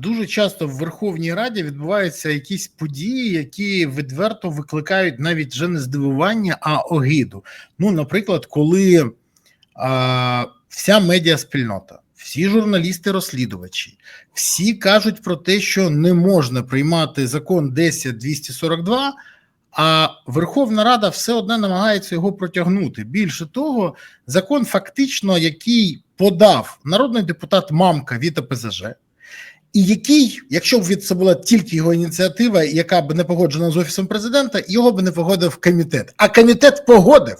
Дуже часто в Верховній Раді відбуваються якісь події, які відверто викликають навіть вже не здивування, а огиду. Ну, наприклад, коли а, вся медіаспільнота, всі журналісти-розслідувачі, всі кажуть про те, що не можна приймати закон 10242, а Верховна Рада все одно намагається його протягнути. Більше того, закон, фактично, який подав народний депутат Мамка від ОПЗЖ, і який, якщо б від це була тільки його ініціатива, яка б не погоджена з офісом президента, його б не погодив комітет. А комітет погодив.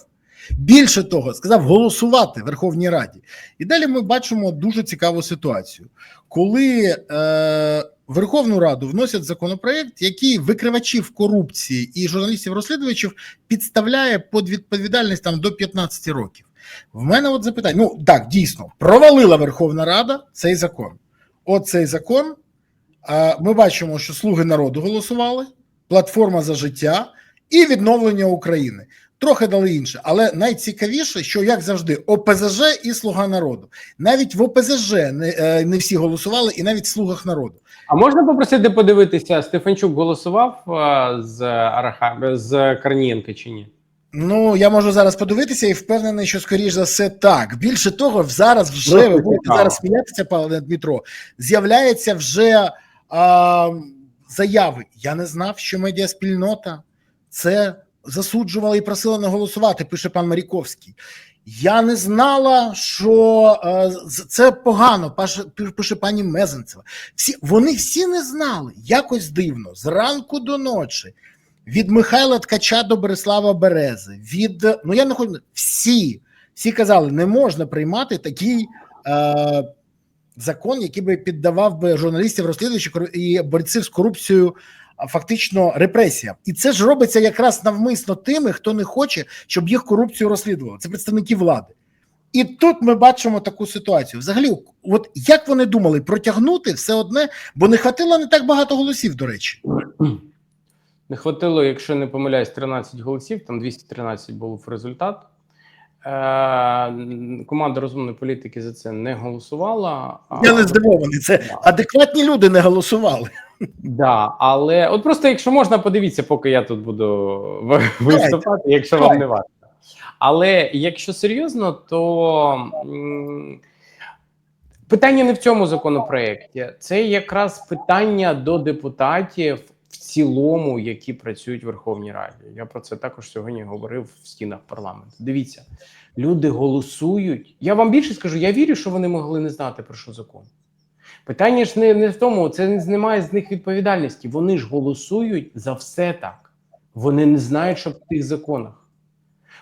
Більше того, сказав голосувати Верховній Раді. І далі ми бачимо дуже цікаву ситуацію, коли е, Верховну Раду вносять законопроект, який викривачів корупції і журналістів-розслідувачів підставляє під відповідальність там до 15 років. В мене от запитання: ну так, дійсно, провалила Верховна Рада цей закон. От цей закон. Ми бачимо, що слуги народу голосували, платформа за життя і відновлення України. Трохи дали інше, але найцікавіше, що як завжди, ОПЗЖ і Слуга народу. Навіть в ОПЗЖ не, е, не всі голосували, і навіть в слугах народу. А можна попросити подивитися, Стефанчук голосував з Араха з Корнієнка чи ні? Ну я можу зараз подивитися і впевнений, що скоріш за все так. Більше того, зараз вже ви будете зараз сміятися, пане Дмитро. З'являється вже а, заяви. Я не знав, що медіаспільнота це засуджувала і просила не голосувати. Пише пан Маріковський. Я не знала, що е, це погано. паше- пи- пише пані Мезенцева. Всі вони всі не знали. Якось дивно, зранку до ночі. Від Михайла Ткача до Борислава Берези, від ну я не хочу всі, всі казали, не можна приймати такий е, закон, який би піддавав би журналістів, розслідувачів і борців з корупцією фактично репресіям. І це ж робиться якраз навмисно тими, хто не хоче, щоб їх корупцію розслідували. Це представники влади. І тут ми бачимо таку ситуацію. Взагалі, от як вони думали протягнути все одне, бо не хватило не так багато голосів, до речі. Не хватило, якщо не помиляюсь, 13 голосів, там 213 був результат. Е, команда розумної політики за це не голосувала. Я не здивований. Це адекватні люди не голосували. Да, але от просто, якщо можна, подивіться, поки я тут буду виступати, якщо вам не важко. Але якщо серйозно, то питання не в цьому законопроекті, це якраз питання до депутатів цілому, які працюють в Верховній Раді. Я про це також сьогодні говорив в стінах парламенту. Дивіться, люди голосують. Я вам більше скажу, я вірю, що вони могли не знати про що закон. Питання ж не, не в тому, це не знімає з них відповідальності. Вони ж голосують за все так. Вони не знають, що в тих законах.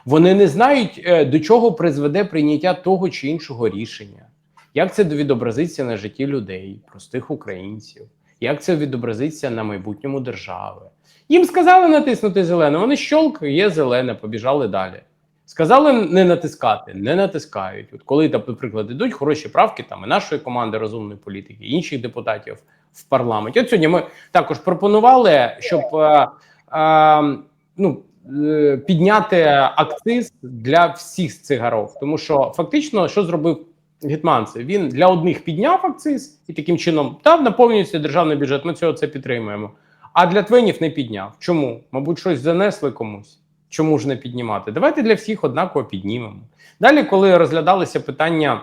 Вони не знають, е, до чого призведе прийняття того чи іншого рішення, як це відобразиться на житті людей, простих українців, як це відобразиться на майбутньому держави. Їм сказали натиснути зелене, вони щолк, є зелене, побіжали далі. Сказали не натискати, не натискають. От коли, наприклад, ідуть хороші правки там і нашої команди розумної політики, і інших депутатів в парламенті. От сьогодні ми також пропонували, щоб е, е, ну, е, підняти акциз для всіх цигарок. Тому що фактично, що зробив Гетманцев? Він для одних підняв акциз і таким чином там наповнюється державний бюджет. Ми цього це підтримуємо. А для твенів не підняв. Чому? Мабуть, щось занесли комусь. Чому ж не піднімати? Давайте для всіх однаково піднімемо. Далі, коли розглядалися питання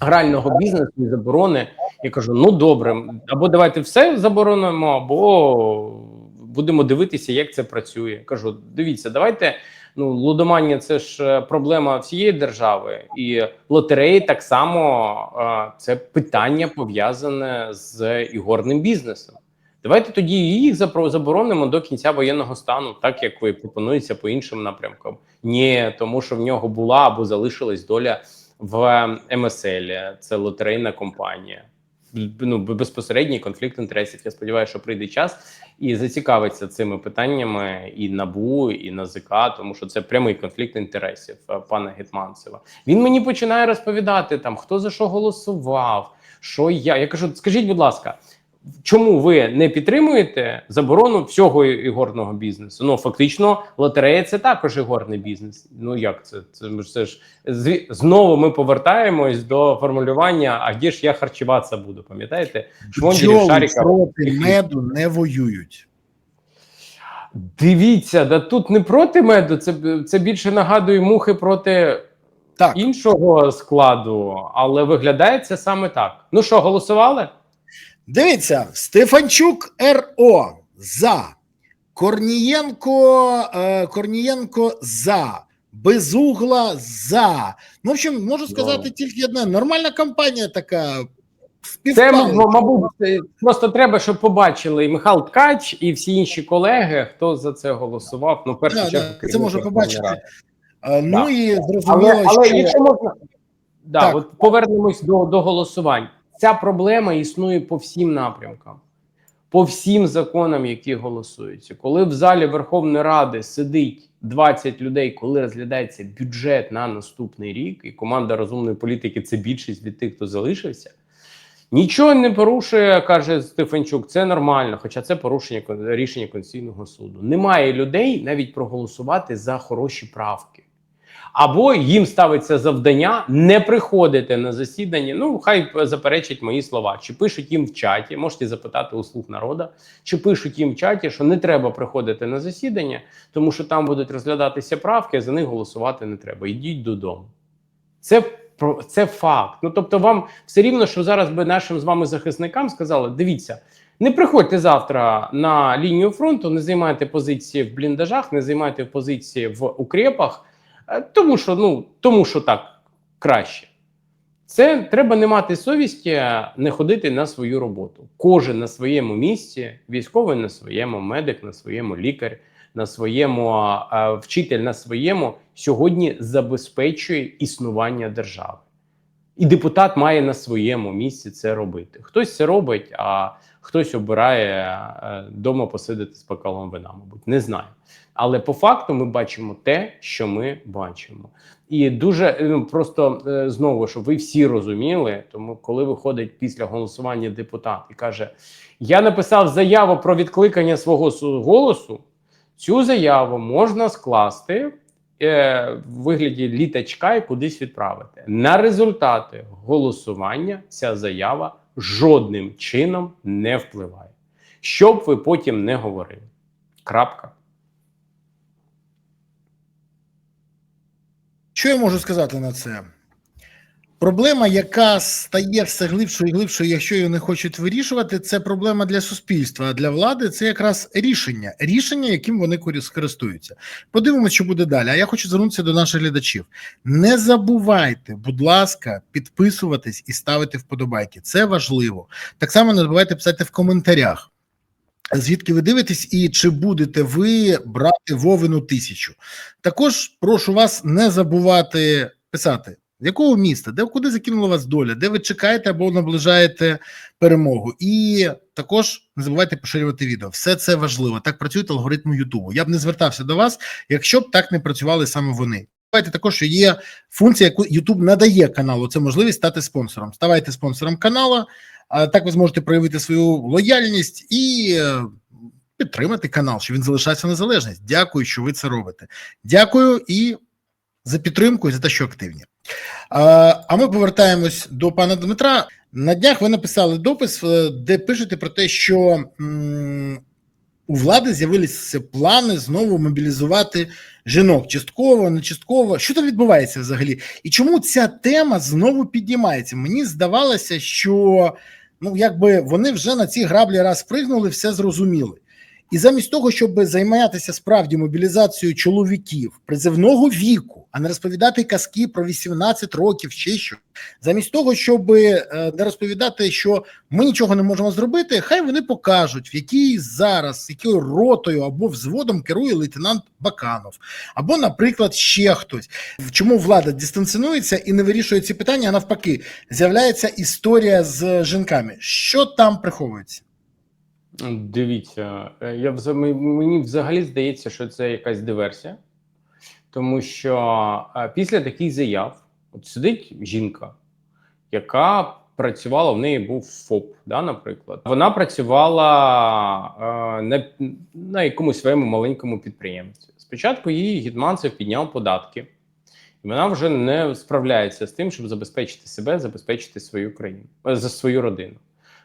грального бізнесу і заборони, я кажу: ну добре, або давайте все заборонимо, або будемо дивитися, як це працює. Кажу: дивіться, давайте. Ну, лудоманія це ж е, проблема всієї держави, і лотереї так само е, це питання пов'язане з ігорним бізнесом. Давайте тоді їх заборонимо до кінця воєнного стану, так як ви пропонується по іншим напрямкам. Ні, тому що в нього була або залишилась доля в МСЛ, це лотерейна компанія. Ну, безпосередній конфлікт інтересів. Я сподіваюся, що прийде час і зацікавиться цими питаннями і НАБУ, і НАЗК, тому що це прямий конфлікт інтересів е, пана Гетманцева. Він мені починає розповідати там, хто за що голосував, що я. Я кажу, скажіть, будь ласка, чому ви не підтримуєте заборону всього ігорного бізнесу? Ну фактично, лотерея це також ігорний бізнес. Ну як це? Це, це ж знову ми повертаємось до формулювання: а де ж я харчуватися буду? Пам'ятаєте? Швондерів, Бджоли проти меду не воюють. Дивіться, да тут не проти меду, це, це більше нагадує мухи проти Так, іншого складу, але виглядає це саме так. Ну що, голосували? Дивіться, Стефанчук РО за. Корнієнко, е, Корнієнко за. Безугла за. Ну, в общем, можу сказати тільки одне. Нормальна кампанія така. Це, мабуть, просто треба, щоб побачили і Михайло Ткач, і всі інші колеги, хто за це голосував. Ну, першу Да, чергу, да, це може побачити. Ради. Е, Ну Да. і Але, зрозуміло, але що якщо можна, да, Так. от повернемось до, до голосувань. Ця проблема існує по всім напрямкам, по всім законам, які голосуються. Коли в залі Верховної Ради сидить 20 людей, коли розглядається бюджет на наступний рік, і команда розумної політики це більшість від тих, хто залишився. Нічого не порушує, каже Стефанчук. Це нормально, хоча це порушення рішення Конституційного суду. Немає людей навіть проголосувати за хороші правки. Або їм ставиться завдання не приходити на засідання. Ну, хай заперечать мої слова. Чи пишуть їм в чаті, можете запитати у слуг народу, чи пишуть їм в чаті, що не треба приходити на засідання, тому що там будуть розглядатися правки, а за них голосувати не треба. Йдіть додому. Це це факт. Ну тобто, вам все рівно, що зараз би нашим з вами захисникам сказали: дивіться, не приходьте завтра на лінію фронту, не займайте позиції в бліндажах, не займайте позиції в укрепах, тому що ну тому, що так краще. Це треба не мати совісті, не ходити на свою роботу. Кожен на своєму місці, військовий на своєму, медик на своєму, лікар на своєму, вчитель на своєму сьогодні забезпечує існування держави. І депутат має на своєму місці це робити. Хтось це робить, а хтось обирає е, дома посидити з бокалом вина, мабуть, не знаю. Але по факту ми бачимо те, що ми бачимо. І дуже е, ну, просто е, знову, щоб ви всі розуміли, тому коли виходить після голосування депутат і каже: Я написав заяву про відкликання свого голосу. Цю заяву можна скласти в вигляді літачка і кудись відправити. На результати голосування ця заява жодним чином не впливає. Що б ви потім не говорили. Крапка. Що я можу сказати на це? Проблема, яка стає все глибшою і глибшою, якщо її не хочуть вирішувати, це проблема для суспільства. А для влади це якраз рішення, рішення, яким вони скористуються. Подивимося, що буде далі. А я хочу звернутися до наших глядачів. Не забувайте, будь ласка, підписуватись і ставити вподобайки. Це важливо. Так само не забувайте писати в коментарях. Звідки ви дивитесь, і чи будете ви брати Вовину тисячу? Також прошу вас не забувати писати, з якого міста, де куди закинула вас доля, де ви чекаєте або наближаєте перемогу. І також не забувайте поширювати відео. Все це важливо. Так працюють алгоритми Ютубу. Я б не звертався до вас, якщо б так не працювали саме вони. Давайте також, що є функція, яку YouTube надає каналу. Це можливість стати спонсором. Ставайте спонсором каналу. А так ви зможете проявити свою лояльність і е, підтримати канал, щоб він залишався незалежність. Дякую, що ви це робите. Дякую і за підтримку, і за те, що активні. А, ми повертаємось до пана Дмитра. На днях ви написали допис, е, де пишете про те, що у влади з'явилися плани знову мобілізувати жінок частково, не частково. Що там відбувається взагалі? І чому ця тема знову піднімається? Мені здавалося, що ну якби вони вже на ці граблі раз пригнули, все зрозуміли. І замість того, щоб займатися справді мобілізацією чоловіків призивного віку, а не розповідати казки про 18 років чи що, замість того, щоб е, не розповідати, що ми нічого не можемо зробити, хай вони покажуть, в якій зараз, якою ротою або взводом керує лейтенант Баканов, або, наприклад, ще хтось. Чому влада дистанціонується і не вирішує ці питання, а навпаки, з'являється історія з жінками. Що там приховується? Дивіться, е, я вза- мені взагалі здається, що це якась диверсія, тому що е, після таких заяв от сидить жінка, яка працювала, в неї був ФОП, да, наприклад. Вона працювала е, на, на якомусь своєму маленькому підприємстві. Спочатку її Гідманцев підняв податки, і вона вже не справляється з тим, щоб забезпечити себе, забезпечити свою країну е, за свою родину.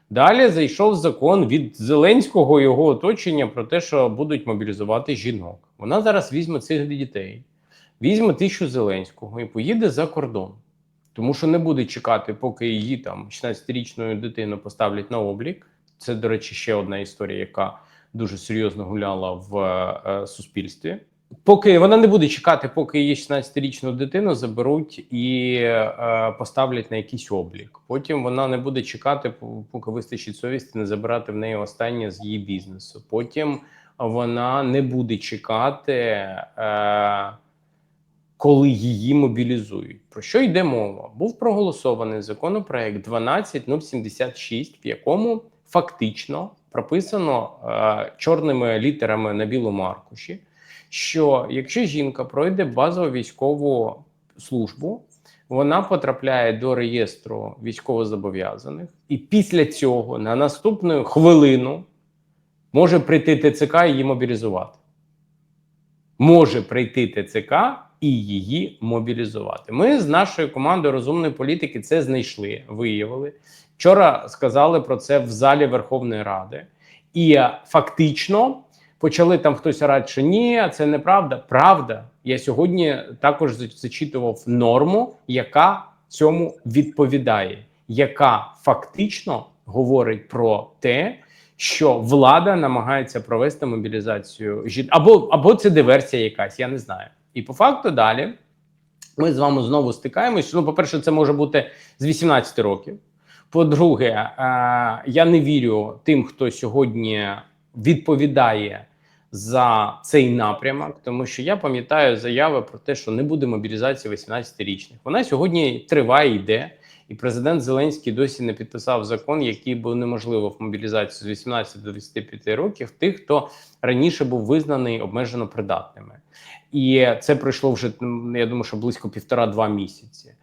Далі зайшов закон від Зеленського його оточення про те, що будуть мобілізувати жінок. Вона зараз візьме цих дітей, візьме тисячу Зеленського і поїде за кордон. Тому що не буде чекати, поки її там 16-річну дитину поставлять на облік. Це, до речі, ще одна історія, яка дуже серйозно гуляла в е, суспільстві. Поки вона не буде чекати, поки її 16-річну дитину заберуть і е, поставлять на якийсь облік. Потім вона не буде чекати, поки вистачить совісті не забирати в неї останнє з її бізнесу. Потім вона не буде чекати, е, коли її мобілізують. Про що йде мова? Був проголосований законопроект 12076, в якому фактично прописано е, чорними літерами на білому аркуші, що якщо жінка пройде базову військову службу, вона потрапляє до реєстру військовозобов'язаних, і після цього на наступну хвилину може прийти ТЦК і її мобілізувати. Може прийти ТЦК і її мобілізувати. Ми з нашою командою розумної політики це знайшли, виявили. Вчора сказали про це в залі Верховної Ради, і е, фактично почали там хтось що ні, це неправда. Правда. Я сьогодні також зачитував норму, яка цьому відповідає, яка фактично говорить про те, що влада намагається провести мобілізацію жін... або, або це диверсія якась, я не знаю. І по факту далі ми з вами знову стикаємось. Ну, по-перше, це може бути з 18 років. По-друге, е, я не вірю тим, хто сьогодні відповідає за цей напрямок, тому що я пам'ятаю заяви про те, що не буде мобілізації 18-річних. Вона сьогодні триває, йде, і президент Зеленський досі не підписав закон, який би унеможливив мобілізацію з 18 до 25 років тих, хто раніше був визнаний обмежено придатними. І це пройшло вже я думаю, що близько півтора-два місяці.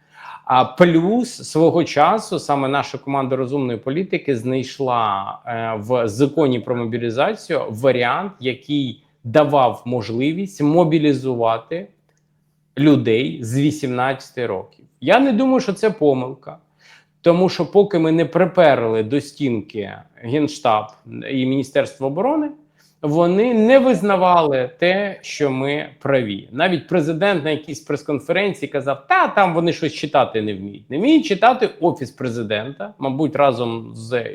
А плюс свого часу саме наша команда розумної політики знайшла е, в законі про мобілізацію варіант, який давав можливість мобілізувати людей з 18 років. Я не думаю, що це помилка. Тому що поки ми не приперли до стінки Генштаб і Міністерство оборони, вони не визнавали те, що ми праві. Навіть президент на якійсь прес-конференції казав: та там вони щось читати не вміють. Не вміють читати офіс президента, мабуть, разом з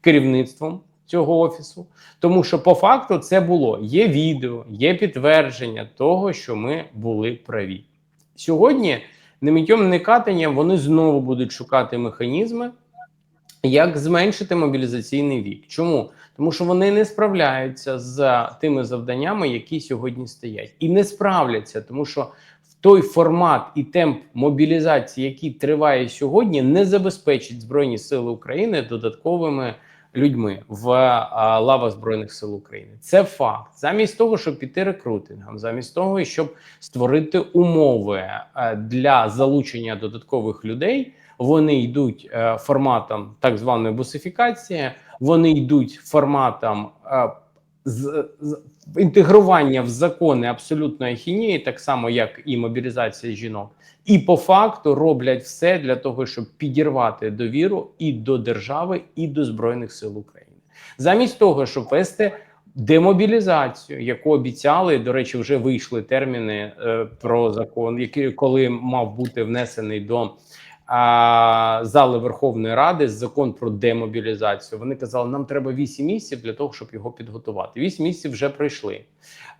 керівництвом цього офісу. Тому що по факту це було є відео, є підтвердження того, що ми були праві. Сьогодні немиттєм не катанням вони знову будуть шукати механізми, як зменшити мобілізаційний вік. Чому? Тому що вони не справляються з тими завданнями, які сьогодні стоять, і не справляться, тому що в той формат і темп мобілізації, який триває сьогодні, не забезпечить Збройні Сили України додатковими людьми в а, лавах Збройних сил України. Це факт. Замість того, щоб піти рекрутингом, замість того, щоб створити умови е, для залучення додаткових людей, вони йдуть е, форматом так званої бусифікації, вони йдуть форматом е, з, з інтегрування в закони абсолютної ахінії, так само як і мобілізація жінок, і по факту роблять все для того, щоб підірвати довіру і до держави, і до збройних сил України, замість того, щоб вести демобілізацію, яку обіцяли. До речі, вже вийшли терміни е, про закон, який коли мав бути внесений до зали Верховної Ради закон про демобілізацію. Вони казали, нам треба 8 місяців для того, щоб його підготувати. 8 місяців вже пройшли.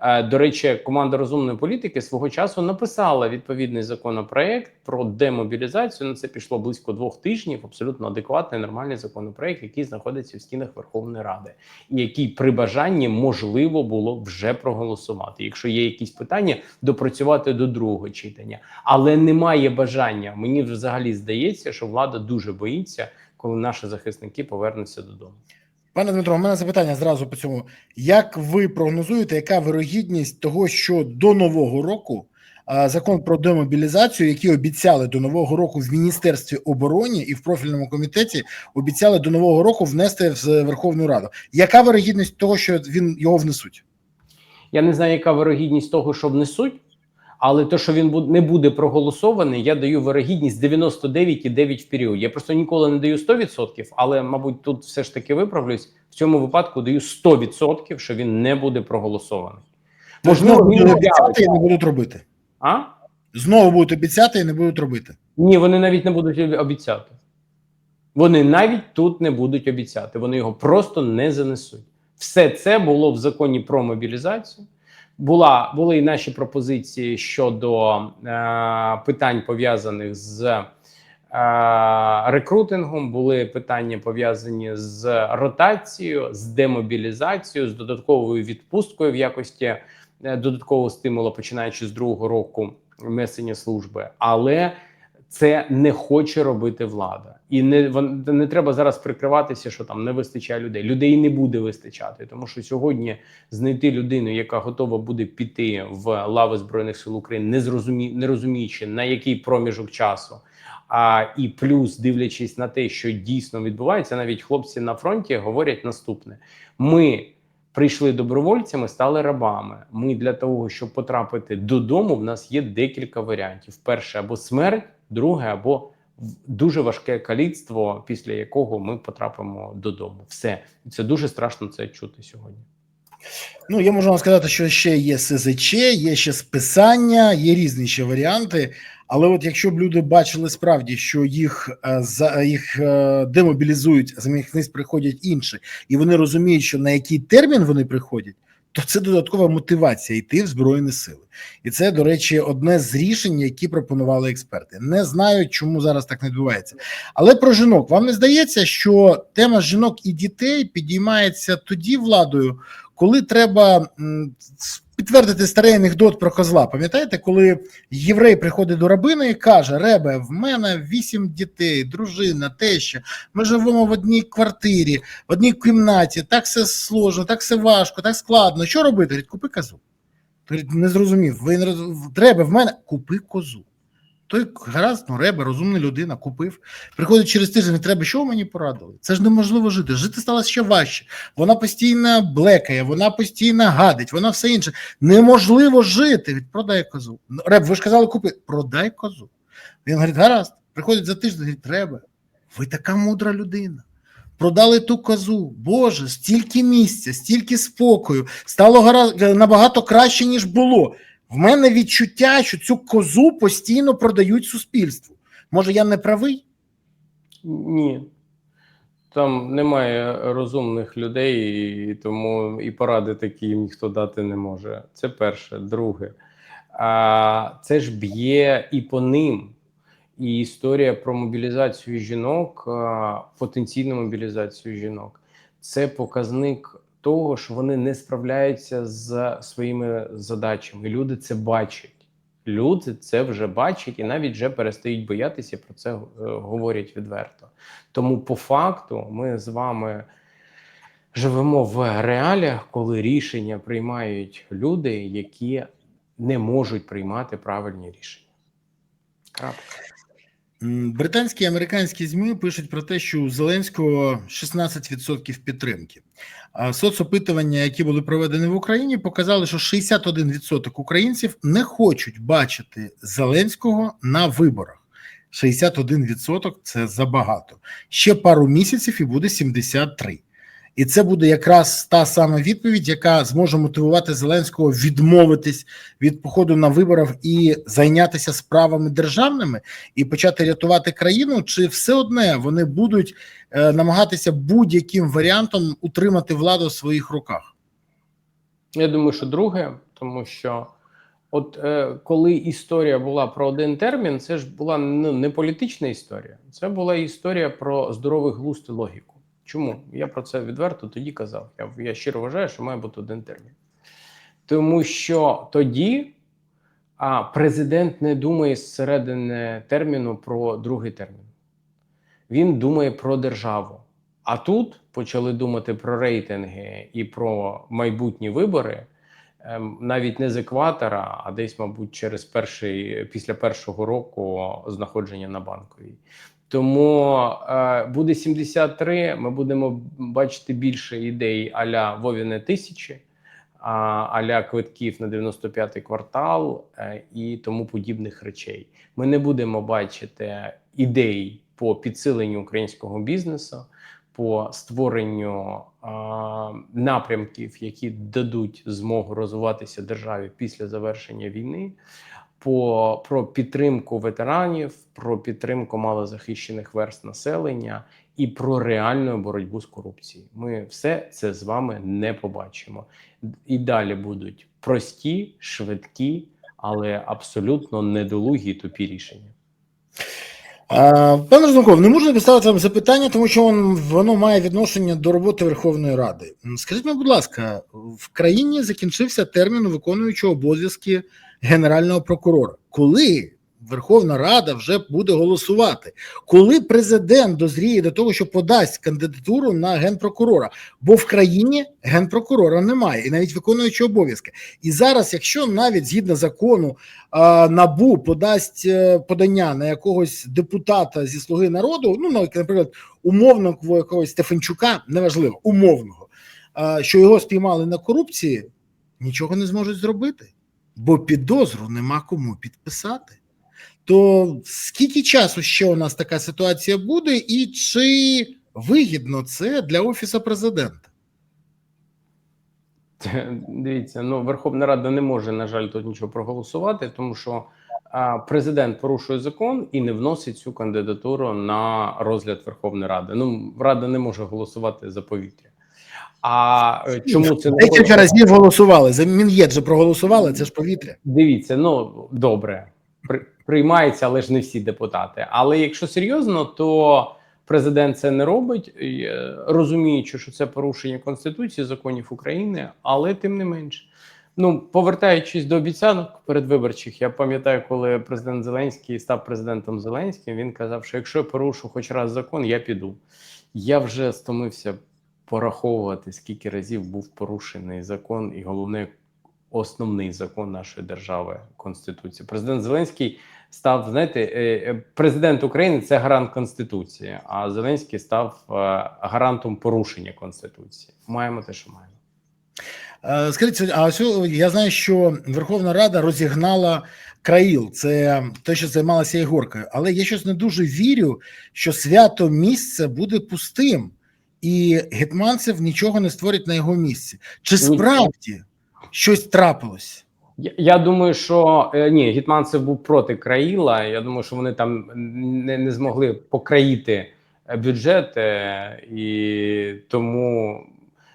Е, До речі, команда розумної політики свого часу написала відповідний законопроект про демобілізацію. На це пішло близько двох тижнів. Абсолютно адекватний, нормальний законопроект, який знаходиться в стінах Верховної Ради, і який при бажанні можливо було вже проголосувати. Якщо є якісь питання, допрацювати до другого читання, але немає бажання. Мені взагалі здається, що влада дуже боїться, коли наші захисники повернуться додому. Пане Дмитро, у мене запитання зразу по цьому. Як ви прогнозуєте, яка вирогідність того, що до нового року закон про демобілізацію, який обіцяли до нового року в Міністерстві оборони і в профільному комітеті обіцяли до нового року внести в Верховну Раду. Яка вирогідність того, що він його внесуть? Я не знаю, яка вирогідність того, що внесуть, але те, що він не буде проголосований, я даю вирогідність 99,9 в період. Я просто ніколи не даю 100%, але, мабуть, тут все ж таки виправлюсь. В цьому випадку даю 100%, що він не буде проголосований. Можливо, він обіцяти і не будуть робити. А? Знову будуть обіцяти і не будуть робити. Ні, вони навіть не будуть обіцяти. Вони навіть тут не будуть обіцяти. Вони його просто не занесуть. Все це було в законі про мобілізацію. Була були і наші пропозиції щодо е, питань пов'язаних з е, рекрутингом. Були питання пов'язані з ротацією, з демобілізацією, з додатковою відпусткою в якості е, додаткового стимулу, починаючи з другого року несення служби. Але це не хоче робити влада, і не вон, не треба зараз прикриватися, що там не вистачає людей. Людей не буде вистачати, тому що сьогодні знайти людину, яка готова буде піти в лави збройних сил України, не зрозумі, не розуміючи на який проміжок часу. А і плюс, дивлячись на те, що дійсно відбувається, навіть хлопці на фронті говорять наступне: ми прийшли добровольцями, стали рабами. Ми для того, щоб потрапити додому, в нас є декілька варіантів: перше або смерть, друге або дуже важке каліцтво, після якого ми потрапимо додому. Все це дуже страшно це чути сьогодні. Ну, я можу вам сказати, що ще є СЗЧ, є ще списання, є різні ще варіанти. Але от якщо б люди бачили справді, що їх е, за їх е, демобілізують, замість них приходять інші, і вони розуміють, що на який термін вони приходять, то це додаткова мотивація йти в збройні сили. І це, до речі, одне з рішень, які пропонували експерти. Не знаю, чому зараз так не відбувається. Але про жінок вам не здається, що тема жінок і дітей підіймається тоді владою, коли треба підтвердити старий анекдот про козла. Пам'ятаєте, коли єврей приходить до рабини і каже: Ребе, в мене вісім дітей, дружина, теща. Ми живемо в одній квартирі, в одній кімнаті. Так все сложно, так все важко, так складно. Що робити? Говорить, купи козу. Не зрозумів. Ви не роз... треба в мене купи козу. Той гаразд, ну ребе, розумна людина, купив. Приходить через тиждень, треба, що мені порадили? Це ж неможливо жити. Жити стало ще важче. Вона постійно блекає, вона постійно гадить, вона все інше. Неможливо жити. Від продай козу. Ну, Реб, ви ж казали купи, продай козу. Він говорить, гаразд, приходить за тиждень, говорить, треба. Ви така мудра людина. Продали ту козу. Боже, стільки місця, стільки спокою. Стало набагато краще, ніж було. В мене відчуття, що цю козу постійно продають суспільству. Може, я не правий? Ні. Там немає розумних людей, і тому і поради такі їм ніхто дати не може. Це перше. Друге, а, це ж б'є і по ним. І історія про мобілізацію жінок, потенційну мобілізацію жінок, це показник того, що вони не справляються з своїми задачами. Люди це бачать. Люди це вже бачать і навіть вже перестають боятися про це е, говорять відверто. Тому, по факту, ми з вами живемо в реаліях, коли рішення приймають люди, які не можуть приймати правильні рішення. Крапка. Британські і американські ЗМІ пишуть про те, що у Зеленського 16% підтримки. А соцопитування, які були проведені в Україні, показали, що 61% українців не хочуть бачити Зеленського на виборах. 61% – це забагато. Ще пару місяців і буде 73%. І це буде якраз та сама відповідь, яка зможе мотивувати Зеленського відмовитись від походу на виборах і зайнятися справами державними і почати рятувати країну, чи все одне вони будуть е, намагатися будь-яким варіантом утримати владу в своїх руках? Я думаю, що друге, тому що от е, коли історія була про один термін, це ж була ну, не політична історія, це була історія про здоровий глузд і логіку. Чому? Я про це відверто тоді казав. Я, я щиро вважаю, що має бути один термін. Тому що тоді а, президент не думає зсередини терміну про другий термін. Він думає про державу. А тут почали думати про рейтинги і про майбутні вибори. ем, навіть не з екватора, а десь, мабуть, через перший після першого року знаходження на банковій. Тому е, буде 73, Ми будемо бачити більше ідей аля Вовіне тисячі, а, аля квитків на 95-й квартал е, і тому подібних речей. Ми не будемо бачити ідей по підсиленню українського бізнесу, по створенню е, напрямків, які дадуть змогу розвиватися державі після завершення війни. По про підтримку ветеранів, про підтримку малозахищених верст населення і про реальну боротьбу з корупцією. Ми все це з вами не побачимо. І далі будуть прості, швидкі, але абсолютно недолугі тупі рішення. Пане Розумков, не можу не поставити вам запитання, тому що воно має відношення до роботи Верховної Ради. Скажіть мені, будь ласка, в країні закінчився термін виконуючого обов'язки Генерального прокурора. Коли Верховна Рада вже буде голосувати, коли президент дозріє до того, що подасть кандидатуру на генпрокурора, бо в країні генпрокурора немає, і навіть виконуючи обов'язки. І зараз, якщо навіть згідно закону набу подасть е, подання на якогось депутата зі слуги народу, ну наприклад, умовного якогось Стефанчука, неважливо, умовного, що його спіймали на корупції, нічого не зможуть зробити, бо підозру нема кому підписати. То скільки часу ще у нас така ситуація буде, і чи вигідно це для офісу президента? Дивіться, ну Верховна Рада не може, на жаль, тут нічого проголосувати, тому що президент порушує закон і не вносить цю кандидатуру на розгляд Верховної Ради. Ну, Рада не може голосувати за повітря. А е, чому це не декілька разів голосували? За Мін'єд же проголосували, це ж повітря. Дивіться, ну добре, при, приймається, але ж не всі депутати. Але якщо серйозно, то президент це не робить, е, розуміючи, що це порушення конституції, законів України, але тим не менш. Ну, повертаючись до обіцянок передвиборчих, я пам'ятаю, коли президент Зеленський став президентом Зеленським, він казав, що якщо я порушу хоч раз закон, я піду. Я вже стомився пораховувати, скільки разів був порушений закон, і головне, основний закон нашої держави Конституції. Президент Зеленський став, знаєте, е, е, президент України це гарант Конституції, а Зеленський став е, гарантом порушення Конституції. Маємо те, що маємо. Скажіть, а ось я знаю, що Верховна Рада розігнала країл, це те, що займалася Ігоркою, але я щось не дуже вірю, що свято місце буде пустим, і Гетманцев нічого не створить на його місці. Чи справді щось трапилось? Я, я думаю, що е, ні, Гетманцев був проти Країла. Я думаю, що вони там не, не змогли покраїти е, бюджет, е, і тому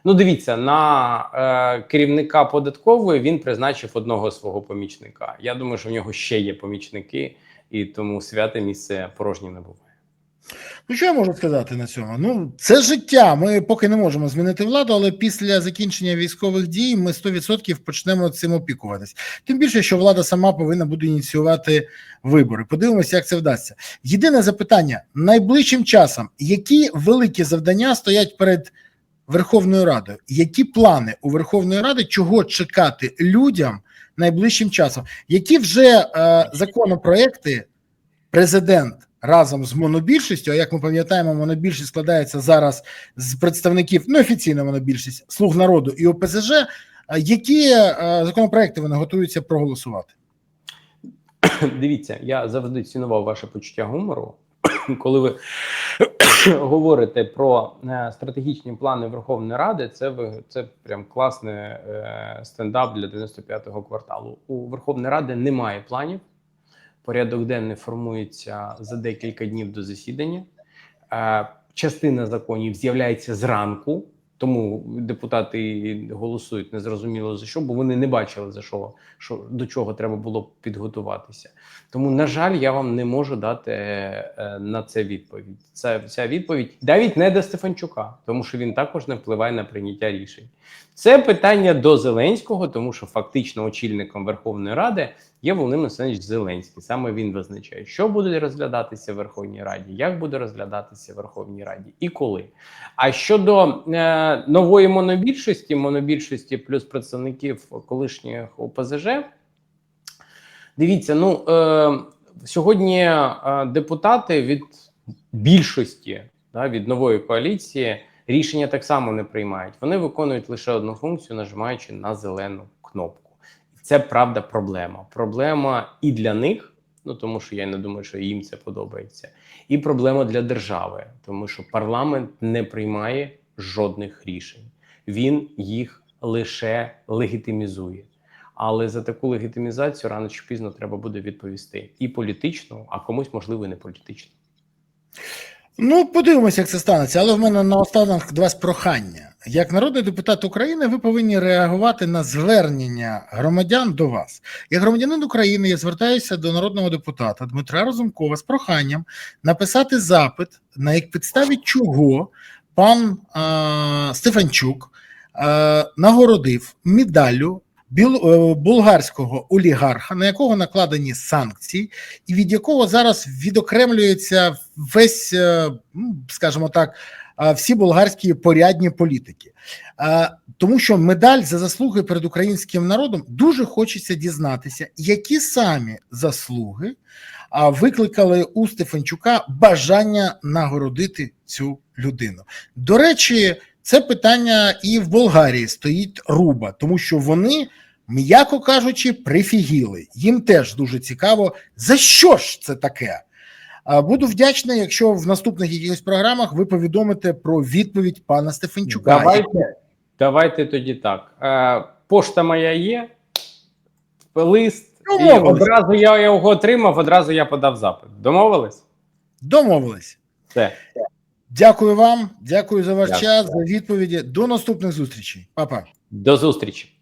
ну дивіться на е, керівника податкової він призначив одного свого помічника. Я думаю, що в нього ще є помічники, і тому святе місце порожнім не буває. Ну, що я можу сказати на цьому? Ну, це життя. Ми поки не можемо змінити владу, але після закінчення військових дій ми 100% почнемо цим опікуватись. Тим більше, що влада сама повинна буде ініціювати вибори. Подивимося, як це вдасться. Єдине запитання: найближчим часом, які великі завдання стоять перед Верховною Радою? Які плани у Верховної Ради, чого чекати людям найближчим часом? Які вже е, законопроекти президент разом з монобільшістю, а як ми пам'ятаємо, монобільшість складається зараз з представників ну, монобільшість слуг народу і ОПЗЖ. Які е, законопроекти вони готуються проголосувати? Дивіться, я завжди цінував ваше почуття гумору, коли ви говорите про е, стратегічні плани Верховної Ради. Це це прям класний е, стендап для 95-го кварталу. У Верховної Ради немає планів. Порядок денний формується за декілька днів до засідання. Е, частина законів з'являється зранку, тому депутати голосують незрозуміло за що, бо вони не бачили за що, що до чого треба було підготуватися. Тому, на жаль, я вам не можу дати е, на це відповідь. Це ця відповідь навіть не до Стефанчука, тому що він також не впливає на прийняття рішень. Це питання до Зеленського, тому що фактично очільником Верховної Ради є Володимир Олександрович Зеленський. Саме він визначає, що буде розглядатися в Верховній Раді, як буде розглядатися в Верховній Раді і коли. А щодо е, нової монобільшості, монобільшості плюс представників колишніх ОПЗЖ. Дивіться, ну е, сьогодні е, депутати від більшості да, від нової коаліції рішення так само не приймають. Вони виконують лише одну функцію, нажимаючи на зелену кнопку. Це правда проблема. Проблема і для них, ну тому що я не думаю, що їм це подобається, і проблема для держави, тому що парламент не приймає жодних рішень. Він їх лише легітимізує. Але за таку легітимізацію рано чи пізно треба буде відповісти і політично, а комусь можливо і не політично. Ну, подивимося, як це станеться. Але в мене наостанок до вас прохання. Як народний депутат України, ви повинні реагувати на звернення громадян до вас. Як громадянин України, я звертаюся до народного депутата Дмитра Розумкова з проханням написати запит, на як підставі чого пан е, Стефанчук е, нагородив медаллю булгарського олігарха, на якого накладені санкції, і від якого зараз відокремлюється весь, е, ну, скажімо так, е, всі болгарські порядні політики. Е, Тому що медаль за заслуги перед українським народом дуже хочеться дізнатися, які самі заслуги викликали у Стефанчука бажання нагородити цю людину. До речі, це питання і в Болгарії стоїть руба, тому що вони, м'яко кажучи, прифігіли. Їм теж дуже цікаво, за що ж це таке. Буду вдячний, якщо в наступних якихось програмах ви повідомите про відповідь пана Стефанчука. Давайте, давайте тоді так. Е, пошта моя є, лист, і одразу я його отримав, одразу я подав запит. Домовились? Домовились. Все. Дякую вам, дякую за ваш Дякую. час, за відповіді. До наступних зустрічей. Па-па. До зустрічі.